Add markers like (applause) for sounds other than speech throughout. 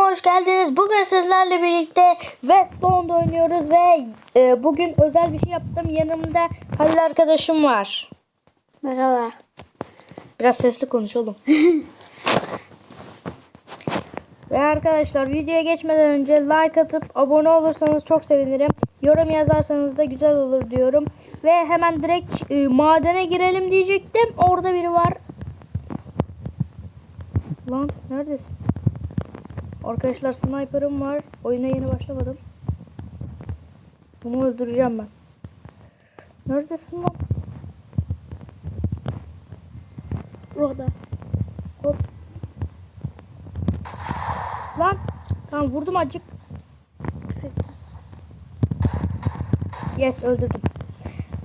Hoş geldiniz. Bugün sizlerle birlikte Westbound oynuyoruz ve e, bugün özel bir şey yaptım. Yanımda Halil arkadaşım var. Merhaba. Biraz sesli konuş oğlum. (laughs) ve arkadaşlar videoya geçmeden önce like atıp abone olursanız çok sevinirim. Yorum yazarsanız da güzel olur diyorum. Ve hemen direkt e, madene girelim diyecektim. Orada biri var. Lan neredesin? Arkadaşlar sniper'ım var. Oyuna yeni başlamadım. Bunu öldüreceğim ben. Neredesin lan? Orada. Hop. Lan. Tamam vurdum acık. Yes öldürdüm.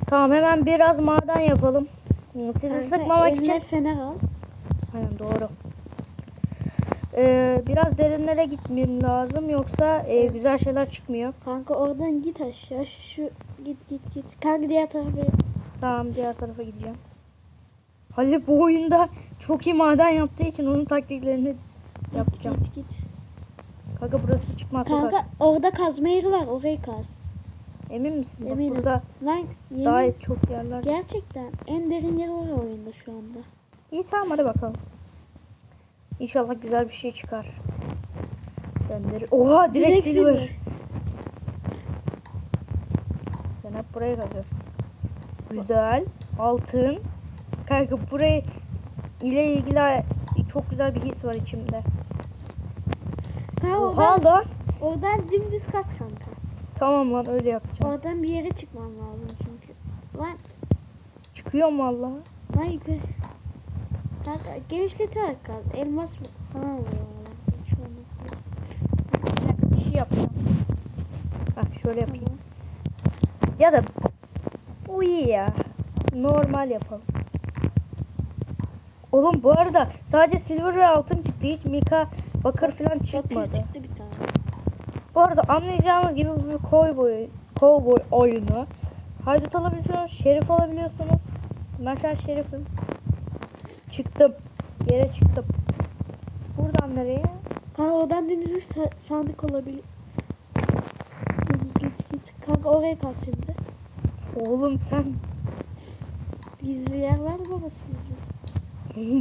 Tamam hemen biraz maden yapalım. Sizi sıkmamak eline için. fener al. Aynen doğru. Ee, biraz derinlere gitmem lazım yoksa e, güzel şeyler çıkmıyor. Kanka oradan git aşağı. Şu git git git. Kanka diğer tarafa. Tamam diğer tarafa gideceğim. Halil bu oyunda çok iyi maden yaptığı için onun taktiklerini yapacağım. Git git. Kanka burası çıkmaz Kanka sokak. orada kazma yeri var. Orayı kaz. Emin misin? Bak Eminim. burada Lan yemin. daha çok yerler. Gerçekten en derin yer var oyunda şu anda. İyi tamam hadi bakalım. İnşallah güzel bir şey çıkar. Gönder. Oha direkt, silver. Sen hep buraya kazıyorsun. Güzel. Altın. Kanka buraya ile ilgili çok güzel bir his var içimde. Ha Oha oradan, lan. oradan dümdüz kaz kanka. Tamam lan öyle yapacağım. Oradan bir yere çıkman lazım çünkü. Lan Çıkıyorum valla. lan yukarı. Genişleterek kaz. Elmas mı? Bir bir şey yapacağım. Hah şöyle yapayım. Ya da bu iyi ya. Normal yapalım. Oğlum bu arada sadece silver ve altın çıktı. Hiç mika bakır falan Bakır çıkmadı. çıktı bir tane. Bu arada anlayacağınız gibi bu bir cowboy, cowboy oyunu. Haydut alabiliyorsunuz, şerif alabiliyorsunuz. Ben şu an şerifim. Çıktım. Yere çıktım. Buradan nereye? Kanka oradan sa- sandık olabilir. Git git git. Kanka oraya kal şimdi. Oğlum sen Gizli yer var babası?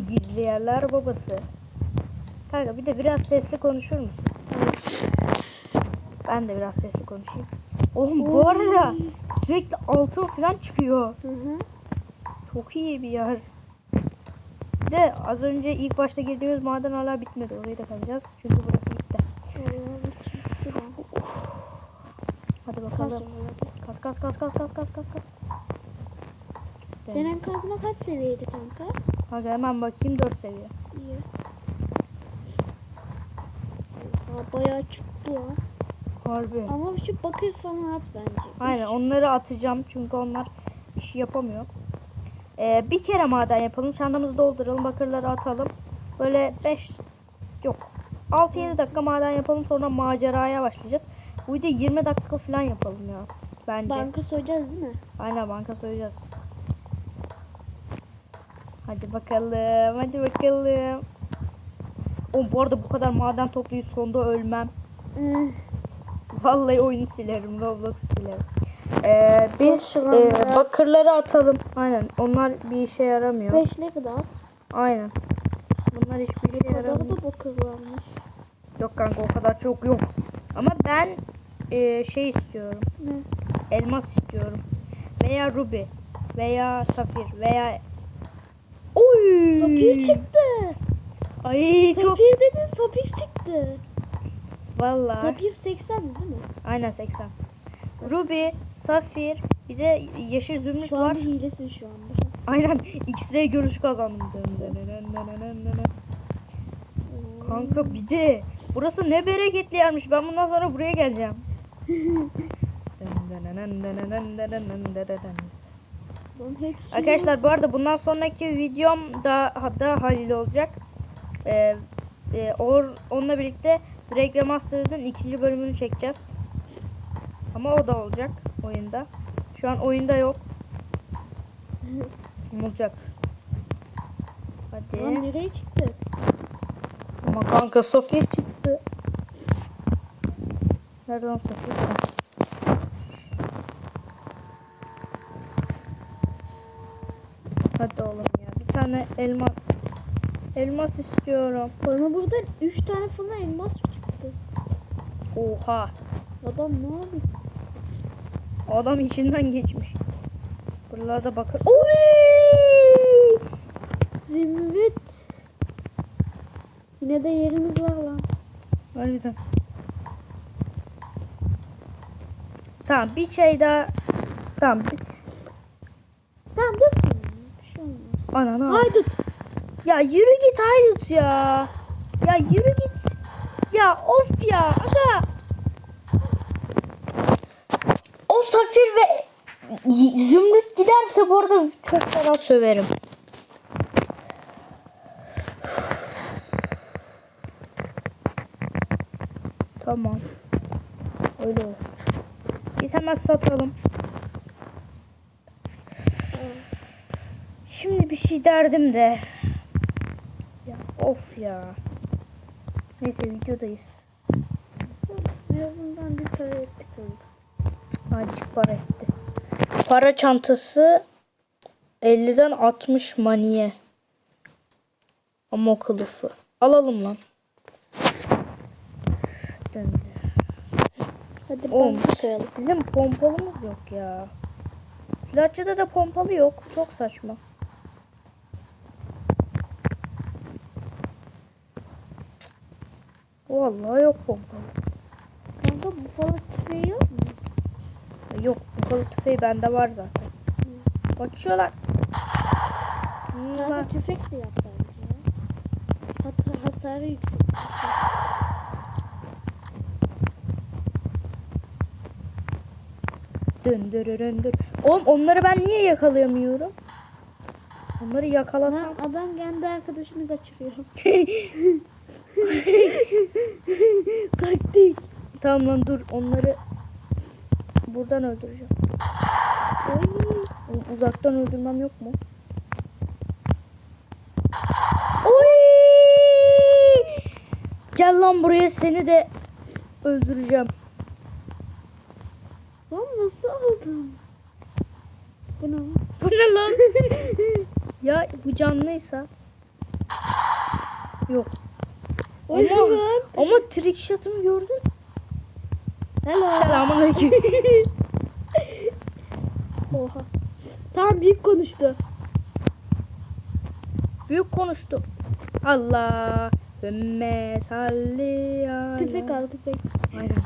gizli yerler babası. Kanka bir de biraz sesli konuşur musun? Ben de biraz sesli konuşayım. Oğlum bu arada sürekli altın falan çıkıyor. Hı hı. Çok iyi bir yer. De az önce ilk başta girdiğimiz maden hala bitmedi. Orayı da kazacağız. Çünkü burası bitti. Hadi Kaz bakalım. kas kas kas kas kas kas kas. Senin kazma kaç seviyeydi kanka? Kanka hemen bakayım 4 seviye. İyi. Aa, bayağı çıktı ya. Harbi. Ama şu bakır falan at bence. Aynen onları atacağım çünkü onlar bir şey yapamıyor. Ee, bir kere maden yapalım. Çantamızı dolduralım. Bakırları atalım. Böyle 5 yok. 6-7 dakika maden yapalım sonra maceraya başlayacağız. Bu da 20 dakika falan yapalım ya. Bence. Banka soyacağız değil mi? Aynen banka soyacağız. Hadi bakalım. Hadi bakalım. Oğlum bu arada bu kadar maden toplayıp sonda ölmem. Hmm. Vallahi oyunu silerim. Roblox silerim. Ee, biz Boş e, ya. bakırları atalım. Aynen. Onlar bir işe yaramıyor. Beş ne kadar? Aynen. Bunlar hiçbir işe yaramıyor. da bakır varmış. Yok kanka o kadar çok yok. Ama ben e, şey istiyorum. Ne? Elmas istiyorum. Veya ruby. Veya safir. Veya Oy! Sapir çıktı. Ay çok Sapir dedin sapir çıktı. vallahi. Sapir 80 değil mi? Aynen 80. Ruby, Safir. Bir de yeşil zümrüt var. Şu hilesin şu anda. Aynen. X-ray görüşü kazandım. Kanka bir de burası ne bereketli yermiş. Ben bundan sonra buraya geleceğim. Arkadaşlar bu arada bundan sonraki videom da hatta Halil olacak. Ee, e, or, onunla birlikte Drake Remastered'ın ikinci bölümünü çekeceğiz. Ama o da olacak oyunda. Şu an oyunda yok. (laughs) Olacak. Lan Hadi. nereye çıktı? Ama kanka Safir çıktı. Nereden satıyorsun? Hadi oğlum ya. Bir tane elmas. Elmas istiyorum. Bana burada 3 tane falan elmas çıktı. Oha. Adam ne yapıyor? Adam içinden geçmiş. Buralarda bakın. Oy! Zümrüt. Yine de yerimiz var lan. Harbiden. Tamam bir şey daha. Tamam. Bir... Tamam dursun. ya, Bir şey olmaz. Ananı. Haydut. Ya yürü git Haydut ya. Ya yürü git. Ya of ya. Aga. O Safir ve Zümrüt giderse bu arada çok fena söverim. Tamam. Öyle olsun. Biz hemen satalım. Şimdi bir şey derdim de. Ya of ya. Neyse videodayız. En azından bir para ettik. Azıcık para etti. Para çantası 50'den 60 maniye. Ama kılıfı. Alalım lan. Döndü. Hadi banka soyalım. bizim pompalımız yok ya. Silahçıda da pompalı yok. Çok saçma. Vallahi yok pompalı. Kanka bu falan tüfeği yok mu? Yok pompalı tüfeği bende var zaten. Kaçıyorlar. Bunlar Kanka tüfek de yap bence. Hatta hasarı yüksek. döndür döndür. Oğlum onları ben niye yakalayamıyorum? Onları yakalasam. Lan adam kendi arkadaşını kaçırıyor. (laughs) Taktik. tamam lan dur onları buradan öldüreceğim. Oy. Uzaktan öldürmem yok mu? Oy! Gel lan buraya seni de öldüreceğim. Lan nasıl aldın? Bu ne? Bu ne lan? (laughs) ya bu canlıysa. Yok. Ama, ama trick shot'ımı gördün. Hello. Selamünaleyküm. (laughs) Oha. Tamam büyük konuştu. Büyük konuştu. Allah. Ümme salli ala. Tüfek al tüfek. Aynen.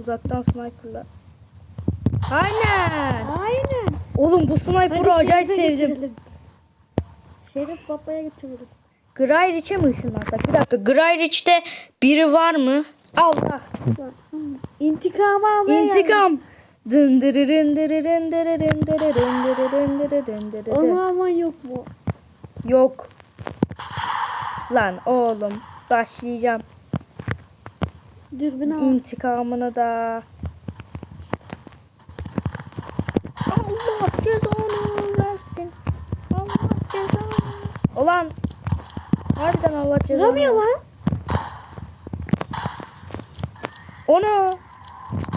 Uzaktan sniper'la. Aynen. Aynen. Oğlum bu sniper'ı acayip sevdim. götürelim. Şerif babaya götürelim. Grayrich'e mi ışınlansak? Bir dakika. Grayrich'te biri var mı? Allah. Hmm. İntikam almaya. İntikam. Dın dırırın dırırın dırırın dırırın dırırın dırırın dırırın. Onu alman yok mu? Yok. Lan oğlum. Başlayacağım. Dürbün al. İntikamını da. Allah cezanı versin. Allah cezanı. Ulan. Harbiden Allah cezanı. Vuramıyor lan. Onu.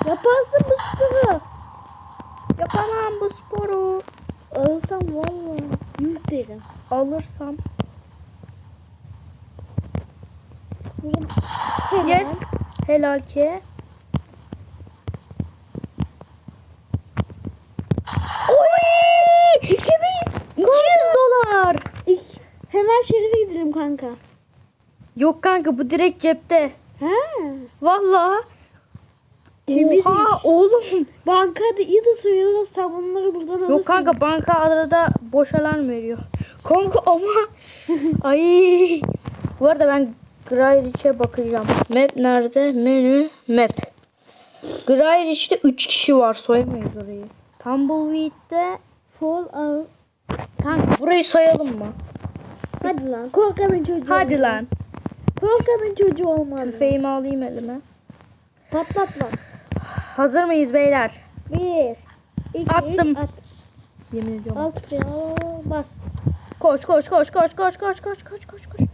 Yaparsın bu sporu. Yapamam bu sporu. Alsam valla. Yuh derim. Alırsam. Helal. Yes. Helal ki. Oy! 2200 dolar. Hemen Şerif'e gidelim kanka. Yok kanka bu direkt cepte. Ha. Vallahi. Oha oğlum. Bankada iyi de soyuyoruz. Sen bunları buradan alırsın. Yok kanka banka arada boş alarm veriyor. Kanka ama (laughs) ay. Bu arada ben Grayrich'e bakacağım. Map nerede? Menü map. Grayrich'te 3 kişi var. Soyamayız orayı. Tumbleweed'de Fall out. Kanka burayı soyalım mı? Hadi lan. Korkanın çocuğu. Hadi lan. Korkanın çocuğu olmaz. Tüfeğimi alayım elime. Patlat lan. Hazır mıyız beyler? Bir. iki, Attım. At. Yemin ediyorum. Al tüfeği al. Bas. Koş koş koş koş koş koş koş koş koş koş.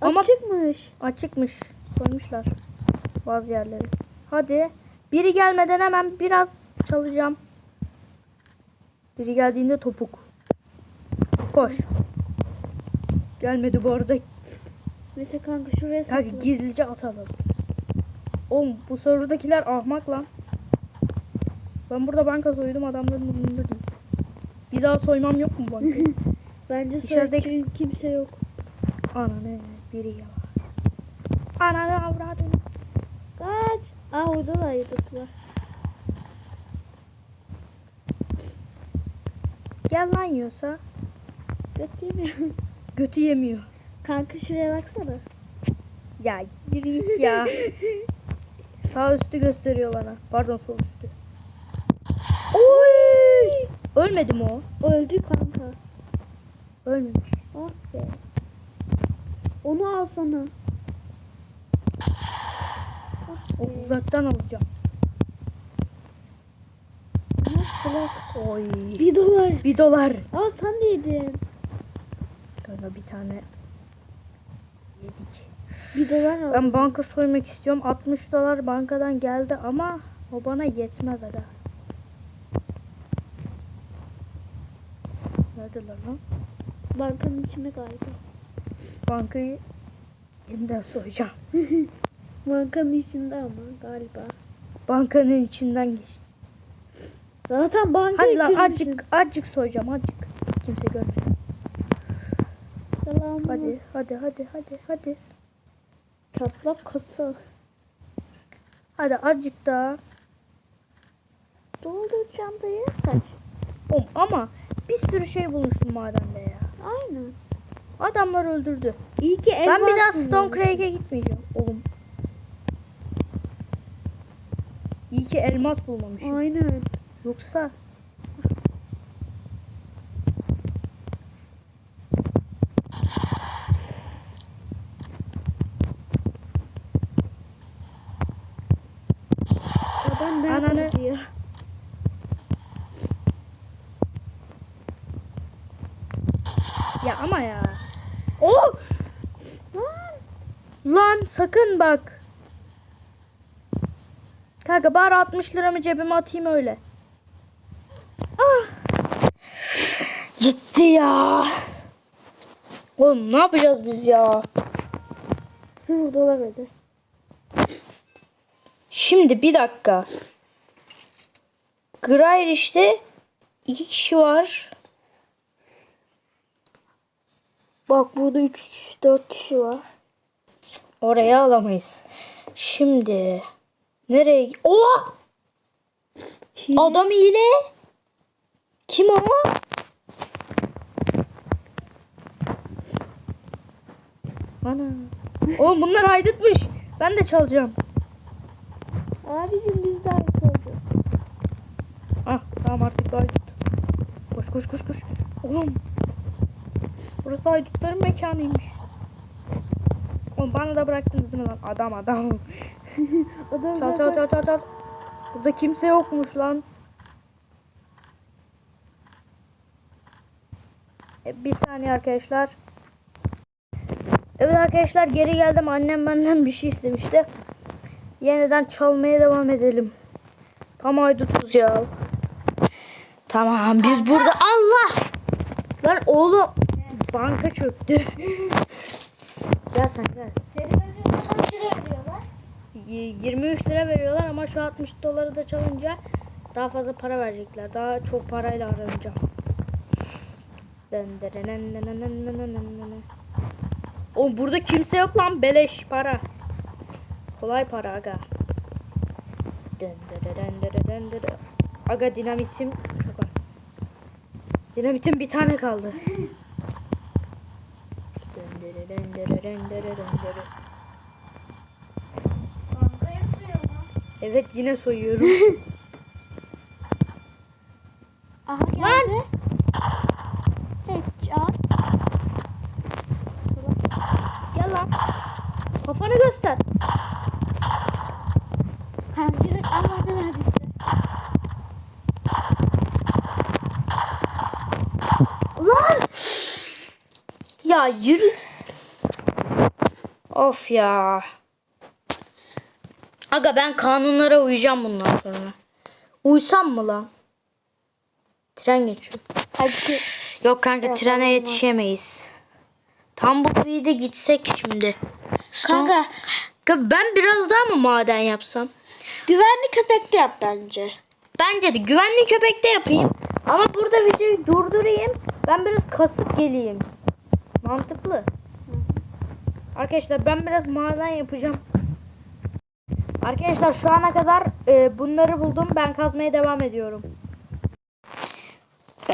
Ama- Açıkmış. Açıkmış. Soymuşlar. bazı yerleri. Hadi. Biri gelmeden hemen biraz çalacağım. Biri geldiğinde topuk. Koş. Gelmedi bu arada. Neyse kanka şuraya Kanka saklan. gizlice atalım. Oğlum bu sorudakiler ahmak lan. Ben burada banka soydum adamların umurunda değil. Bir daha soymam yok mu bankayı? (laughs) Bence çünkü kimse yok. Ananı biri ya. Ananı avradını. Kaç. Aa orada da ayıdık var. Gel lan yiyorsa. Beklemiyorum. Götü yemiyor. Kanka şuraya baksana. Ya yürü ya. (laughs) Sağ üstü gösteriyor bana. Pardon sol üstü. Oy! Ölmedi mi o? Öldü kanka. Ölmemiş. Ah be. Onu alsana. Ah be. uzaktan alacağım. Oy. Bir dolar. Bir dolar. Aa sen de yedin. Kanka bir tane yedik. Bir dolar al. Ben banka soymak istiyorum. 60 dolar bankadan geldi ama o bana yetmez aga. Neredeler lan? Bankanın içinde galiba. Bankayı yeniden soyacağım. (laughs) Bankanın içinde ama galiba. Bankanın içinden geç. Zaten banka Hadi lan azıcık azıcık soyacağım azıcık. Kimse görmedi. Selam. Hadi hadi hadi hadi hadi. Çatlak kasa. Hadi azıcık daha. Doldur çantayı. Kaç. Oğlum ama bir sürü şey bulmuştum madende ya. Aynen. Adamlar öldürdü. İyi ki elmas ben bir daha Stone. Craig'e gitmeyeceğim oğlum. İyi ki elmas bulmamışım. Aynen. Yoksa Adam nerede Ananı- diyor. ya ama ya. Oh! Lan sakın bak. Kanka bari 60 liramı cebime atayım öyle. Ah! Gitti ya. Oğlum ne yapacağız biz ya? Sıfır dolar öde. Şimdi bir dakika. Grayrish'te iki kişi var. Bak burada 3 kişi 4 kişi var. Oraya alamayız. Şimdi nereye? Oha! Adam hile. Kim o? Ana. Oğlum bunlar haydutmuş. Ben de çalacağım. Abicim biz de ait olduk. Ah tamam artık haydut. Koş koş koş koş. Oğlum. Burası haydutların mekanıymış. Oğlum bana da bıraktınız mi lan? Adam adam. (laughs) Adam Çal çal çal çal çal. Burada kimse yokmuş lan. E, bir saniye arkadaşlar. Evet arkadaşlar geri geldim. Annem benden bir şey istemişti. Yeniden çalmaya devam edelim. Tam haydutuz ya. Tamam biz burada Allah. Lan oğlum banka çöktü. Gel sen gel. Senin önce kaç lira veriyorlar? Y- 23 lira veriyorlar ama şu 60 doları da çalınca daha fazla para verecekler. Daha çok parayla aranacağım. O burada kimse yok lan beleş para. Kolay para aga. Aga dinamitim çok az. Dinamitim bir tane kaldı. Bankaya sürüyor lan. Evet yine soyuyorum. (laughs) Aha geldi. Headshot. Gel lan. Kafanı göster. Hamcının Allah'ın hadisi. Lan! Ya yürü. Of ya. Aga ben kanunlara uyacağım bundan sonra. Uysam mı lan? Tren geçiyor. Hadi. Yok kanka trene yetişemeyiz. Tam bu kıyıda gitsek şimdi. Kanka Kanka ben biraz daha mı maden yapsam? güvenli köpekte yap bence. Bence de güvenli köpekte yapayım. Ama burada videoyu durdurayım. Ben biraz kasıp geleyim. Mantıklı. Arkadaşlar ben biraz maden yapacağım. Arkadaşlar şu ana kadar e, bunları buldum. Ben kazmaya devam ediyorum.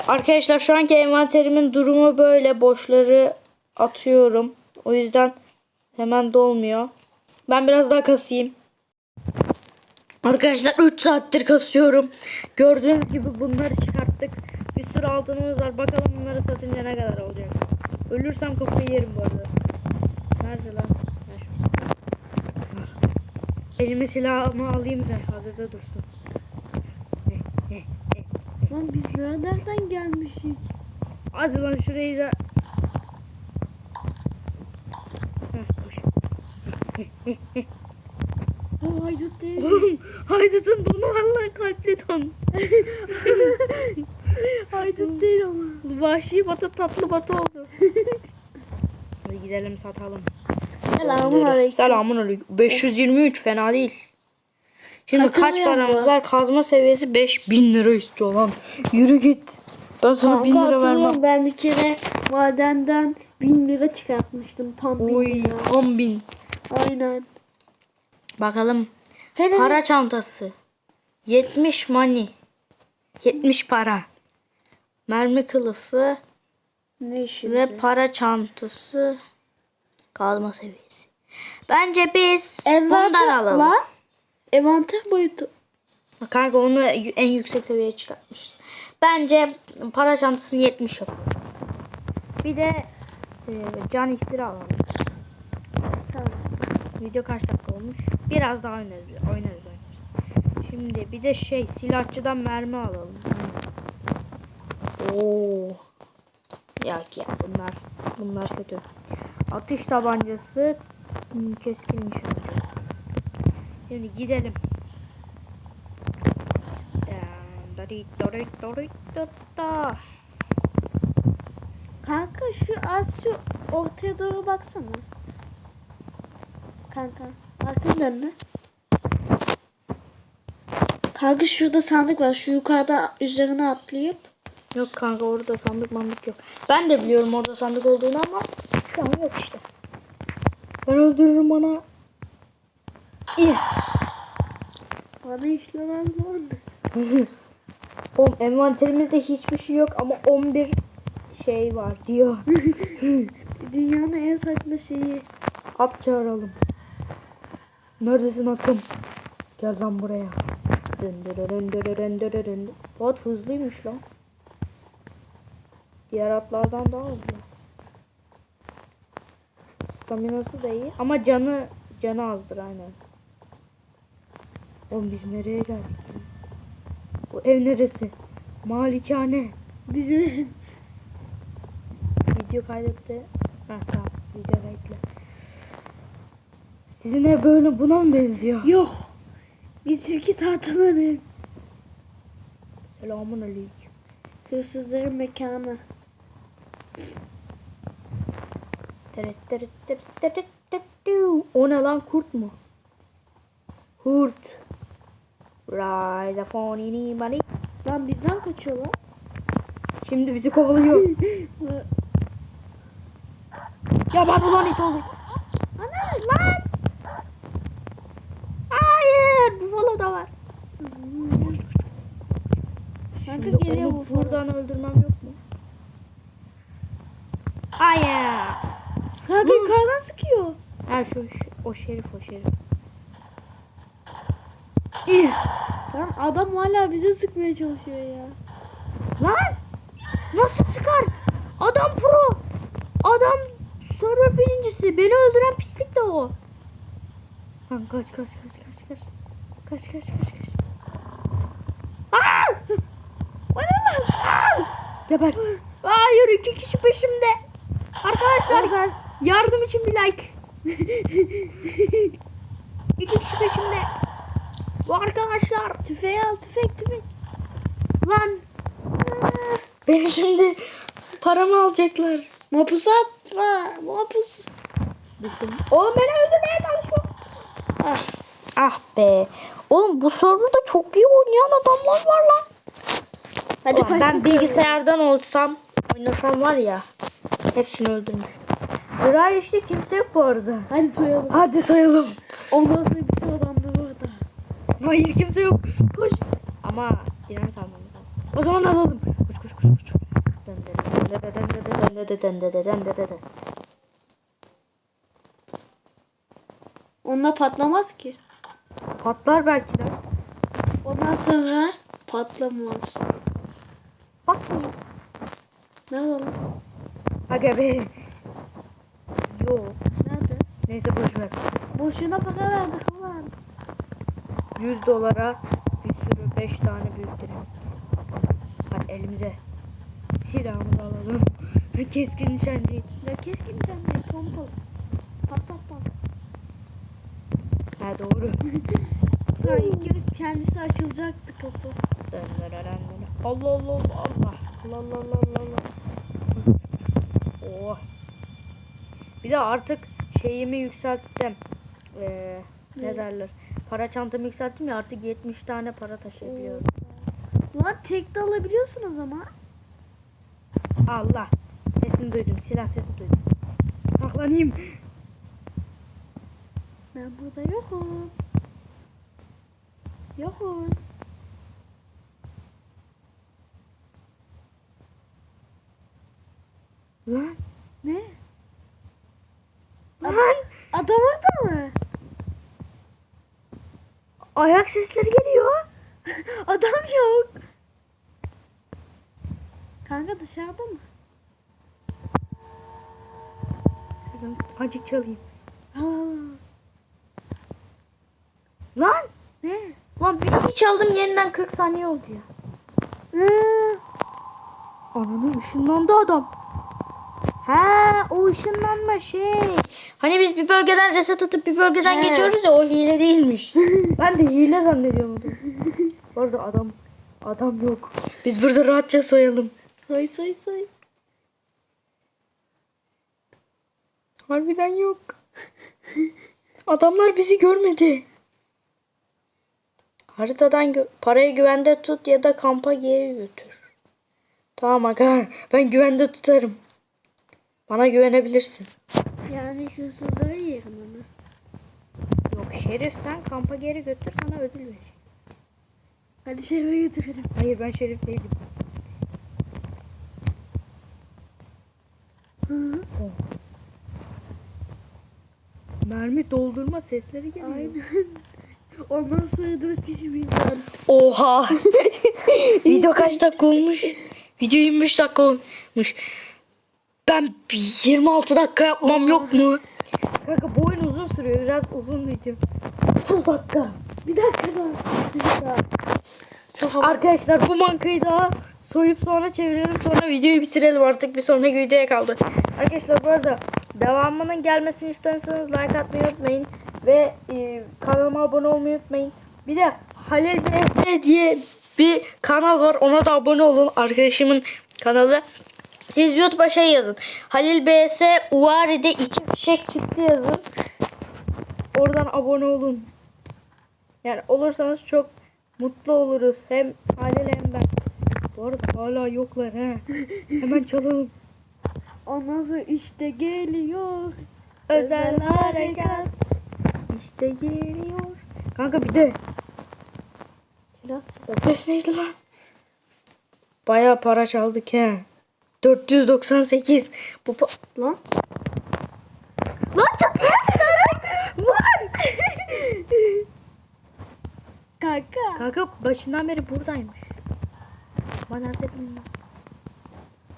Arkadaşlar şu anki envanterimin durumu böyle. Boşları atıyorum. O yüzden hemen dolmuyor. Ben biraz daha kasayım. Arkadaşlar 3 saattir kasıyorum. Gördüğünüz gibi bunları çıkarttık. Bir sürü altınımız var. Bakalım bunları satınca ne kadar olacak. Ölürsem kafayı yerim bu arada. Nerede lan? Elime silahımı alayım da hazırda dursun. Lan biz nereden gelmişiz? Hadi lan şurayı da. O haydut değil. Oğlum haydutun donu var lan kalpli don. (laughs) haydut değil ama. Vahşi batı tatlı batı oldu. (laughs) Gidelim satalım. Selamun aleyküm. Selamun aleyküm. 523 fena değil. Şimdi kaç paramız var? Kazma seviyesi 5000 lira istiyor lan. Yürü git. Ben sana 1000 Kanka lira hatırlıyorum vermem. ben bir kere madenden bin lira çıkartmıştım tam bin Oy lira. 10 bin. Aynen. Bakalım. Fener Para çantası. 70 money. 70 para. Mermi kılıfı ne işin? ve para çantası. Kazma seviyesi. Bence biz bundan alalım. Lan, envanter boyutu. Kanka onu en yüksek seviyeye çıkartmışız. Bence para çantasını 70 yap. Bir de e, can iksiri alalım. Tamam. Video kaç dakika olmuş? Biraz daha oynarız. Oynarız oynarız. Şimdi bir de şey silahçıdan mermi alalım. Oo. Yok ya bunlar bunlar kötü. Atış tabancası hmm, keskin nişancı. Şimdi gidelim. Kanka şu az şu ortaya doğru baksana. Kanka. Arkanı dönme. Kanka şurada sandık var. Şu yukarıda üzerine atlayıp. Yok kanka orada sandık mandık yok. Ben de biliyorum orada sandık olduğunu ama şu an yok işte. Ben öldürürüm ona. İyi. Bana işlemez vardı. (laughs) Oğlum envanterimizde hiçbir şey yok ama 11 şey var diyor. (laughs) Dünyanın en saçma şeyi. At çağıralım. Neredesin atım? Gel lan buraya. At hızlıymış lan. Diğer atlardan daha hızlı. Staminası da iyi ama canı canı azdır aynen. Oğlum biz nereye geldik? Bu ev neresi? Malikane. Bizim Video kaydetti. Ha tamam video kayıtlı. Sizin ev böyle buna mı benziyor? yok. Bizimki tahtalar ev. Selamun aleyküm. Hırsızların mekanı. O ne lan kurt mu? Kurt. Ride the phone in money. Lan bizden kaçıyorlar. Şimdi bizi kovalıyor. (laughs) ya ben ulan it olur. Ana lan. Hayır. Buffalo da var. Kanka geliyor bu buradan öldürmem yok mu? Hayır. Kanka yukarıdan sıkıyor. Ha şu, şu o şerif o şerif. İyi. Lan adam hala bize sıkmaya çalışıyor ya. Lan! Nasıl sıkar? Adam pro. Adam server birincisi. Beni öldüren pislik de o. Lan kaç kaç kaç kaç kaç. Kaç kaç kaç kaç. Aa! O ne lan? Aa! Geber. Hayır iki kişi peşimde. Arkadaşlar yardım için bir like. (laughs) İki kişi peşimde. arkadaşlar. Tüfeği al tüfek tüfek. Lan. Beni şimdi paramı alacaklar. Mapus atma. Mapus. Oğlum beni öldürmeye çalışıyor. Ah. ah be. Oğlum bu serverda çok iyi oynayan adamlar var lan. Hadi Ulan ben bilgisayardan olsam oynasam var ya hepsini öldürmüş. Zırar işte kimse yok bu arada. Hadi soyalım. Hadi sayalım. Ondan sonra bütün adamlar orada. Hayır kimse yok. Koş. Ama dinamit almamız lazım. O zaman alalım. Koş koş koş koş. Onlar patlamaz ki. Patlar belki de. Ondan sonra patlamaz. Bak. Ne alalım? Aga be. Yok. Nerede? Neyse boş ver. Boşuna para verdik ulan. 100 dolara bir sürü 5 tane büyük dinamit. Hadi elimize silahımızı alalım. Keskin nişancı. Ya keskin de pompalı. Pat pat pat. Ha doğru. (laughs) Sanki kendisi açılacaktı kapı. Allah Allah Allah. Allah Allah Allah Allah Allah. Oh. Bir de artık şeyimi yükselttim. Ee, ne derler? Para çantamı yükselttim ya artık 70 tane para taşıyabiliyorum. Lan tek de alabiliyorsun o zaman. Allah. Sesini duydum. Silah sesi duydum. Saklanayım. Ben burada yokum. Yokuz. Lan. Ne? Lan. Adam orada mı? Ayak sesleri geliyor. (laughs) Adam yok. Kanka dışarıda mı? Şuradan Acık çalayım. Aa, Lan. ne? Lan bir şey çaldım yeniden 40 saniye oldu ya. Aa, Ananı ışınlandı adam. Ha o ışınlanma şey. Hani biz bir bölgeden reset atıp bir bölgeden He. geçiyoruz ya o hile değilmiş. (laughs) ben de hile. Bu arada adam adam yok. Biz burada rahatça soyalım. soy soy soy. Harbiden yok. Adamlar bizi görmedi. Haritadan gö- parayı güvende tut ya da kampa geri götür. Tamam aga ben güvende tutarım. Bana güvenebilirsin. Yani şu sızları yerim onu. Yok Şerif sen kampa geri götür sana ödül ver. Hadi şehre götürelim. Hayır ben Şerif değilim. Hı. Mermi doldurma sesleri geliyor. Aynen. Ondan sonra dört kişi birden. Oha. (laughs) Video kaç dakika olmuş? Video 25 dakika olmuş. Ben bir 26 dakika yapmam yok mu? Kanka bu oyun uzun sürüyor. Biraz uzun video. 30 dakika. Bir dakika daha. Bir dakika. Çok Arkadaşlar bu bankayı daha soyup sonra çevirelim. Sonra videoyu bitirelim artık. Bir sonraki videoya kaldı. Arkadaşlar bu arada devamının gelmesini isterseniz like atmayı unutmayın. Ve e, kanalıma abone olmayı unutmayın. Bir de Halil BS diye bir kanal var. Ona da abone olun. Arkadaşımın kanalı. Siz YouTube'a şey yazın. Halil BS Uari'de iki fişek çıktı yazın. Oradan abone olun. Yani olursanız çok mutlu oluruz. Hem Halil hem ben. Bu arada hala yoklar he. (laughs) Hemen çalalım. Ondan sonra işte geliyor. Özel harekat. İşte geliyor. Kanka bir de. Silah O ses neydi lan? Baya para çaldık he. 498. Bu lan. Lan çatıya Var. (laughs) Kanka. Kanka başından beri buradaymış. Bana nerede bilmem.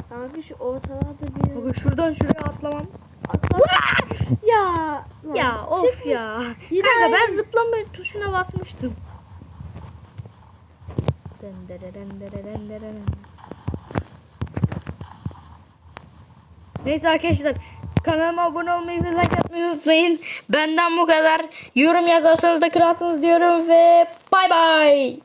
Kanka şu ortalarda bir Kanka şuradan şuraya atlamam. atla. ya. lan, Ya of çıkmış. ya. Yine Kanka aynı. ben zıplama tuşuna basmıştım. Neyse arkadaşlar Kanalıma abone olmayı ve like atmayı unutmayın. Benden bu kadar. Yorum yazarsanız da kralsınız diyorum ve bay bay.